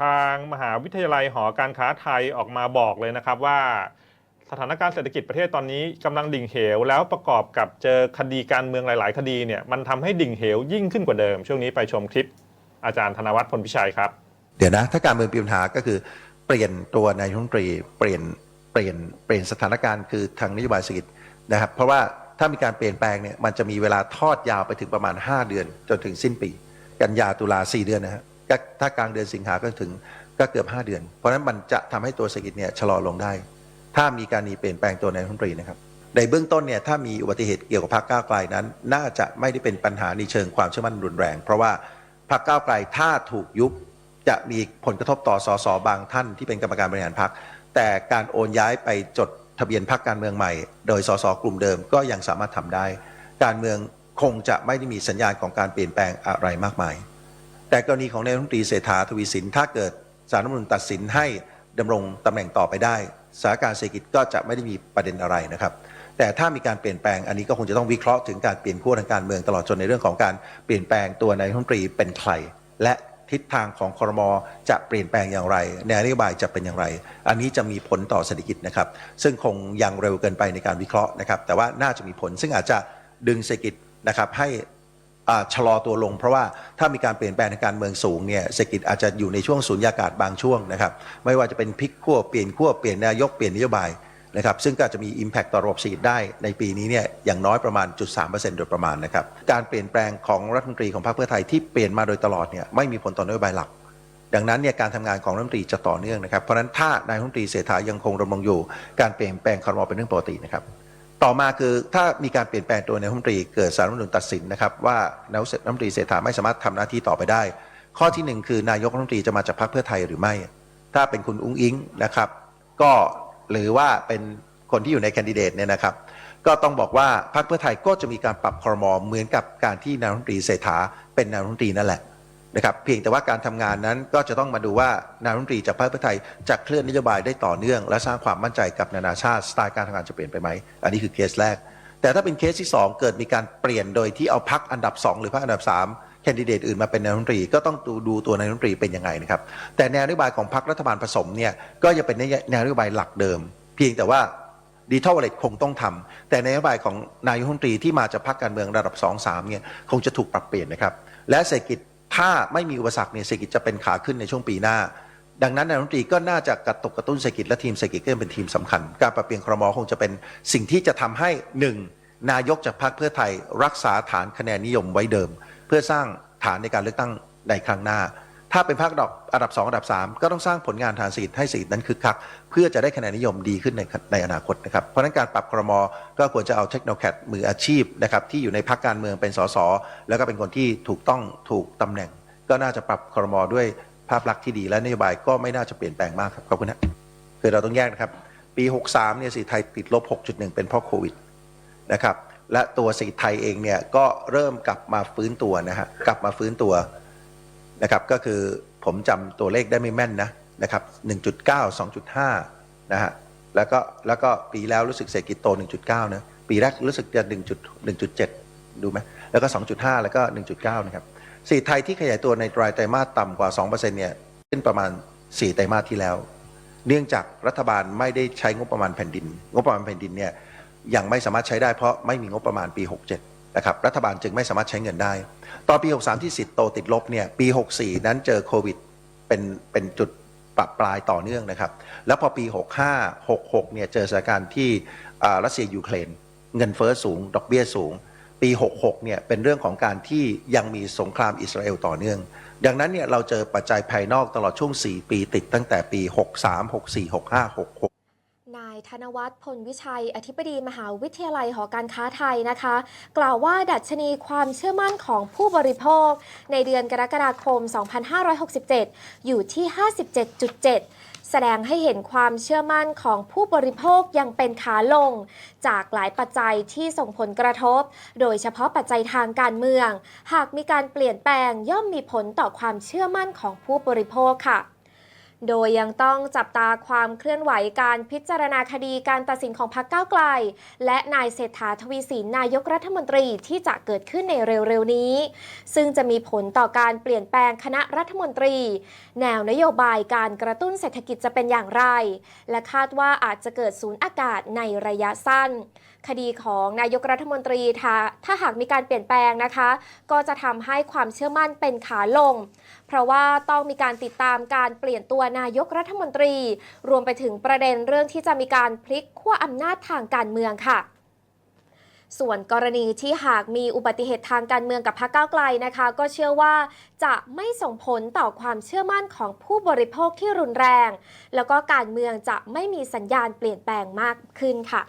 ทางมหาวิทยาลัยหอการค้าไทยออกมาบอกเลยนะครับว่า สถานการณ์เศรษฐกิจประเทศตอนนี้กำลังดิ่งเหว แล้วประกอบกับเจอคดีการเมืองหลาย ๆ คดีเนี่ยมันทำให้ดิ่งเหวยิ่งขึ้นกว่าเดิม ช่วงนี้ไปชมคลิปอาจารย์ธนวัฒน์พลพิชัยครับ เดี๋ยวนะ ถ้าการเมืองมีปัญหาก็คือเปลี่ยนตัวนายกรัฐมนตรีเปลี่ยนเปลี่ยนเปลี่ยนสถานการณ์คือทางนโยบายเศรษฐกิจนะครับ เพราะว่าถ้ามีการเปลี่ยนแปลงเนี่ยมันจะมีเวลาทอดยาวไปถึงประมาณ 5 เดือนจนถึงสิ้นปี กันยาตุลา4เดือนนะฮะก็ ถ้ากลางเดือนสิงหาก็ถึงก็เกือบ 5 เดือน เพราะฉะนั้นมันจะทำให้ตัวเศรษฐกิจเนี่ยชะลอลงได้ ถ้ามีการมีเปลี่ยนแปลงตัวนายกรัฐมนตรีนะครับ ในเบื้องต้นเนี่ยถ้ามีอุบัติเหตุเกี่ยวกับพรรคก้าวไกลนั้น น่าจะไม่ได้เป็นปัญหาในเชิงความเชื่อมั่นรุนแรง เพราะว่าพรรคก้าวไกลถ้าถูกยุบจะมีผลกระทบต่อสสบางท่านที่เป็นกรรมการบริหารพรรคแต่การโอนย้ายไปจดทะเบียนพรรคการเมืองใหม่ โดยสสกลุ่มเดิมก็ยังสามารถทำได้ การเมืองคงจะไม่ได้มีสัญญาณของการเปลี่ยนแปลงอะไรมากมาย แต่กรณีของนายรัฐมนตรีเศรษฐาทวีสินถ้าเกิดสารรัฐมนุนตัดสินให้ดำรงตำแหน่งต่อไปได้สถานการณ์เศรษฐกิจก็จะไม่ได้มีประเด็นอะไรนะครับ แต่ถ้ามีการเปลี่ยนแปลงอันนี้ก็คงจะต้องวิเคราะห์ถึงการเปลี่ยนขั้วทางการเมืองตลอดจนในเรื่องของการเปลี่ยนแปลงตัวนายรัฐมนตรีเป็นใครและทิศทางของคอรมอจะเปลี่ยนแปลงอย่างไรแนวนโยบายจะเป็นอย่างไร อันนี้จะมีผลต่อเศรษฐกิจนะครับ ซึ่งคงยังเร็วเกินไปในการวิเคราะห์นะครับ แต่ว่าน่าจะมีผลซึ่งอาจจะดึงเศรษฐกิจนะครับให้ อ่าชะลอตัวลง เพราะว่าถ้ามีการเปลี่ยนแปลงทางการเมืองสูงเนี่ยเศรษฐกิจอาจจะอยู่ในช่วงสูญญากาศบางช่วงนะครับไม่ว่าจะเป็นพลิกขั้วเปลี่ยนขั้วเปลี่ยนนายกเปลี่ยนนโยบายนะครับซึ่งก็อาจจะมี Impact ต่อระบบเศรษฐกิจได้ในปีนี้เนี่ยอย่างน้อยประมาณ0.3%โดยประมาณนะครับการเปลี่ยนแปลงของรัฐมนตรีของพรรคเพื่อไทยที่เปลี่ยนมาโดยตลอดเนี่ยไม่มีผลต่อนโยบายหลัก ดังนั้นเนี่ยการทำงานของรัฐมนตรีจะต่อเนื่องนะครับเพราะฉะนั้นถ้านายรัฐมนตรีเศรษฐายังคงดำรงอยู่ การเปลี่ยนแปลงคอรมอเป็นเรื่องปกตินะครับ ต่อมาคือถ้ามีการเปลี่ยนแปลงตัวนายกรัฐมนตรีเกิดสารรัฐมนูญตัดสินนะครับว่านายกรัฐมนตรีเศรษฐาไม่สามารถทำหน้าที่ต่อไปได้ ข้อที่หนึ่งคือนายกรัฐมนตรีจะมาจากพรรคเพื่อไทยหรือไม่ ถ้าเป็นคุณอุ้งอิงนะครับ ก็หรือว่าเป็นคนที่อยู่ในแคนดิเดตเนี่ยนะครับ ก็ต้องบอกว่าพรรคเพื่อไทยก็จะมีการปรับครมอเหมือนกับการที่นายกรัฐมนตรีเศรษฐาเป็นนายกรัฐมนตรีนั่นแหละ นะครับเพียงแต่ว่าการทำงานนั้นก็จะต้องมาดูว่านายรัฐมนตรีจากพรรคเพื่อไทยจะเคลื่อนนโยบายได้ต่อเนื่อง และสร้างความมั่นใจกับนานาชาติสไตล์การทำงานจะเปลี่ยนไปไหมอันนี้คือเคสแรก แต่ถ้าเป็นเคสที่ 2 เกิดมีการเปลี่ยนโดยที่เอาพรรคอันดับ 2 หรือพรรคอันดับ 3 แคนดิเดตอื่นมาเป็นนายรัฐมนตรีก็ต้องดูตัวนายรัฐมนตรีเป็นยังไงนะครับแต่แนวนโยบายของพรรครัฐบาลผสมเนี่ยก็จะเป็นแนวนโยบายหลักเดิม เพียงแต่ว่าดิจิทัลวอลเล็ตคงต้องทำแต่ในนโยบายของนายรัฐมนตรีที่มาจากพรรคการเมืองระดับ 2 3เนี่ยคงจะถูกปรับเปลี่ยนนะครับและเศรษฐกิจ ถ้าไม่มีอุปสรรคเนี่ยเศรษฐกิจจะเป็นขาขึ้นในช่วงปีหน้า ดังนั้นนายกรัฐมนตรีก็น่าจะกระตุกกระตุ้นเศรษฐกิจและทีมเศรษฐกิจก็เป็นทีมสำคัญ การปรับเปลี่ยนครมคงจะเป็นสิ่งที่จะทำให้หนึ่งนายกจากพรรคเพื่อไทยรักษาฐานคะแนนนิยมไว้เดิม เพื่อสร้างฐานในการเลือกตั้งในครั้งหน้า ถ้าเป็นพรรคดอกอันดับ 2 อันดับ 3 ก็ต้องสร้างผลงานทางเศรษฐกิจให้เศรษฐกิจนั้นคึกคัก เพื่อจะได้คะแนนนิยมดีขึ้นในในอนาคตนะครับ เพราะฉะนั้นการปรับครมก็ควรจะเอาเทคโนแคดมืออาชีพนะครับที่อยู่ในพรรคการเมืองเป็นสสแล้วก็เป็นคนที่ถูกต้องถูกตำแหน่ง ก็น่าจะปรับครมด้วยภาพลักษณ์ที่ดีและนโยบายก็ไม่น่าจะเปลี่ยนแปลงมากครับขอบคุณนะคือเราต้องแยกนะครับ ปี 63เนี่ยเศรษฐกิไทยติดลบ 6.1 เป็นเพราะโควิดนะครับและตัวเศรษฐกิจไทยเองเนี่ยก็เริ่มกลับมาฟื้นตัวนะฮะกลับมาฟื้นตัว นะครับก็คือผมจำตัวเลขได้ไม่แม่นนะนะครับ1.9 2.5นะฮะแล้วก็แล้วก็ปีแล้วรู้สึกเศรษฐกิจโต 1.9นะปีแรกรู้สึกจะ1 1.7 ดูไหมแล้วก็ 2.5 แล้วก็ 1.9 นะครับเศรษฐกิจไทยที่ขยายตัวในไตรไตรมาสต่ำกว่า 2%เนี่ยขึ้นประมาณ 4 ไตรมาสที่แล้ว เนื่องจากรัฐบาลไม่ได้ใช้งบประมาณแผ่นดิน งบประมาณแผ่นดินเนี่ยยังไม่สามารถใช้ได้เพราะไม่มีงบประมาณปี 67 นะครับรัฐบาลจึงไม่สามารถใช้เงินได้ ต่อปี 63 ที่สิทธิ์โตติดลบเนี่ยปี 64 นั้นเจอโควิดเป็นเป็นจุดปรับปลายต่อเนื่องนะครับ แล้วพอปี 65 66 เนี่ยเจอสถานการณ์ที่รัสเซียยูเครนเงินเฟ้อสูง ดอกเบี้ยสูง ปี 66 เนี่ยเป็นเรื่องของการที่ยังมีสงครามอิสราเอลต่อเนื่อง ดังนั้นเนี่ยเราเจอปัจจัยภายนอกตลอดช่วง 4 ปีติดตั้งแต่ปี 63 64 65 66 นายธนวัฒน์พลวิชัย อธิบดีมหาวิทยาลัยหอการค้าไทยนะคะ กล่าวว่าดัชนีความเชื่อมั่นของผู้บริโภค ในเดือนกรกฎาคม 2567 อยู่ที่ 57.7 แสดงให้เห็นความเชื่อมั่นของผู้บริโภคยังเป็นขาลง จากหลายปัจจัยที่ส่งผลกระทบ โดยเฉพาะปัจจัยทางการเมือง หากมีการเปลี่ยนแปลงย่อมมีผลต่อความเชื่อมั่นของผู้บริโภคค่ะ โดยยังต้องจับตาความเคลื่อนไหวการพิจารณาคดีการตัดสินของพรรคก้าวไกล และนายเศรษฐาทวีสินนายกรัฐมนตรีที่จะเกิดขึ้นในเร็วๆนี้ ซึ่งจะมีผลต่อการเปลี่ยนแปลงคณะรัฐมนตรี แนวนโยบายการกระตุ้นเศรษฐกิจจะเป็นอย่างไร และคาดว่าอาจจะเกิดศูนย์อากาศในระยะสั้น คดีของนายกรัฐมนตรีถ้าหากมีการเปลี่ยนแปลงนะคะ ก็จะทำให้ความเชื่อมั่นเป็นขาลง เพราะว่าต้องมีการติดตามการเปลี่ยนตัวนายกรัฐมนตรี รวมไปถึงประเด็นเรื่องที่จะมีการพลิกขั้วอำนาจทางการเมืองค่ะส่วนกรณีที่หากมีอุบัติเหตุทางการเมืองกับพรรคก้าวไกลนะคะ ก็เชื่อว่าจะไม่ส่งผลต่อความเชื่อมั่นของผู้บริโภคที่รุนแรง แล้วก็การเมืองจะไม่มีสัญญาณเปลี่ยนแปลงมากขึ้นค่ะ